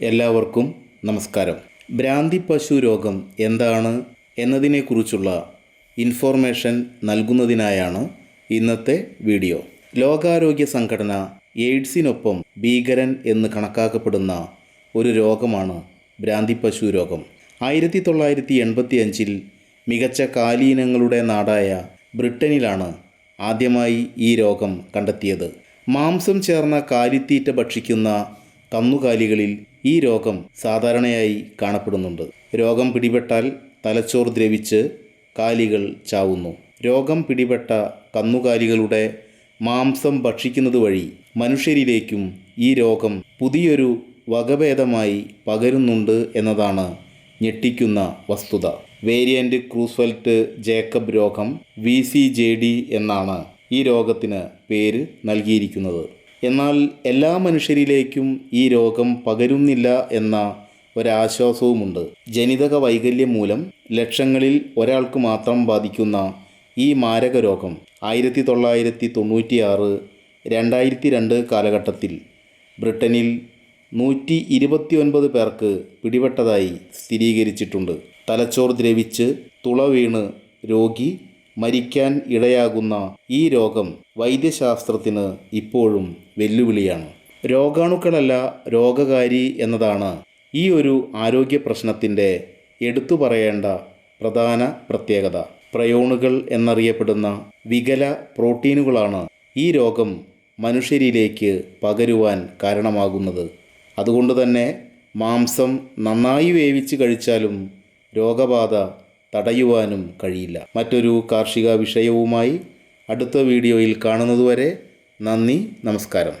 എല്ലാവർക്കും നമസ്കാരം. ഭ്രാന്തി പശു രോഗം എന്താണ് എന്നതിനെക്കുറിച്ചുള്ള ഇൻഫോർമേഷൻ നൽകുന്നതിനായാണ് ഇന്നത്തെ വീഡിയോ ലോകാരോഗ്യ സംഘടന എയ്ഡ്സിനൊപ്പം ഭീകരൻ എന്ന് കണക്കാക്കപ്പെടുന്ന ഒരു രോഗമാണ് ഭ്രാന്തി പശു രോഗം. ആയിരത്തി തൊള്ളായിരത്തി എൺപത്തി അഞ്ചിൽ മികച്ച കാലീനങ്ങളുടെ നാടായ ബ്രിട്ടനിലാണ് ആദ്യമായി ഈ രോഗം കണ്ടെത്തിയത്. മാംസം ചേർന്ന കാലിത്തീറ്റ ഭക്ഷിക്കുന്ന കന്നുകാലികളിൽ ഈ രോഗം സാധാരണയായി കാണപ്പെടുന്നുണ്ട്. രോഗം പിടിപെട്ടാൽ തലച്ചോർ ദ്രവിച്ച് കാലികൾ ചാവുന്നു. രോഗം പിടിപെട്ട കന്നുകാലികളുടെ മാംസം ഭക്ഷിക്കുന്നത് വഴി മനുഷ്യരിലേക്കും ഈ രോഗം പുതിയൊരു വകഭേദമായി പകരുന്നുണ്ട് എന്നതാണ് ഞെട്ടിക്കുന്ന വസ്തുത. വേരിയന്റ് ക്രൂസ്വെൽറ്റ് ജേക്കബ് രോഗം വി സി ജെ ഡി എന്നാണ് ഈ രോഗത്തിന് പേര് നൽകിയിരിക്കുന്നത്. എന്നാൽ എല്ലാ മനുഷ്യരിലേക്കും ഈ രോഗം പകരുന്നില്ല എന്ന ഒരാശ്വാസവുമുണ്ട്. ജനിതക വൈകല്യം മൂലം ലക്ഷങ്ങളിൽ ഒരാൾക്ക് മാത്രം ബാധിക്കുന്ന ഈ മാരക രോഗം ആയിരത്തി തൊള്ളായിരത്തി തൊണ്ണൂറ്റിയാറ് രണ്ടായിരത്തി രണ്ട് കാലഘട്ടത്തിൽ ബ്രിട്ടനിൽ നൂറ്റി ഇരുപത്തിയൊൻപത് പേർക്ക് പിടിപെട്ടതായി സ്ഥിരീകരിച്ചിട്ടുണ്ട്. തലച്ചോർ ദ്രവിച്ച് തുള വീണ് രോഗി മരിക്കാൻ ഇടയാകുന്ന ഈ രോഗം വൈദ്യശാസ്ത്രത്തിന് ഇപ്പോഴും വെല്ലുവിളിയാണ്. രോഗാണുക്കളല്ല രോഗകാരി എന്നതാണ് ഈ ഒരു ആരോഗ്യ പ്രശ്നത്തിന്റെ എടുത്തു പറയേണ്ട പ്രധാന പ്രത്യേകത. പ്രയോണുകൾ എന്നറിയപ്പെടുന്ന വികല പ്രോട്ടീനുകളാണ് ഈ രോഗം മനുഷ്യരിലേക്ക് പകരുവാൻ കാരണമാകുന്നത്. അതുകൊണ്ട് തന്നെ മാംസം നന്നായി വേവിച്ച് കഴിച്ചാലും രോഗബാധ തടയുവാനും കഴിയില്ല. മറ്റൊരു കാർഷിക വിഷയവുമായി അടുത്ത വീഡിയോയിൽ കാണുന്നതുവരെ നന്ദി നമസ്കാരം.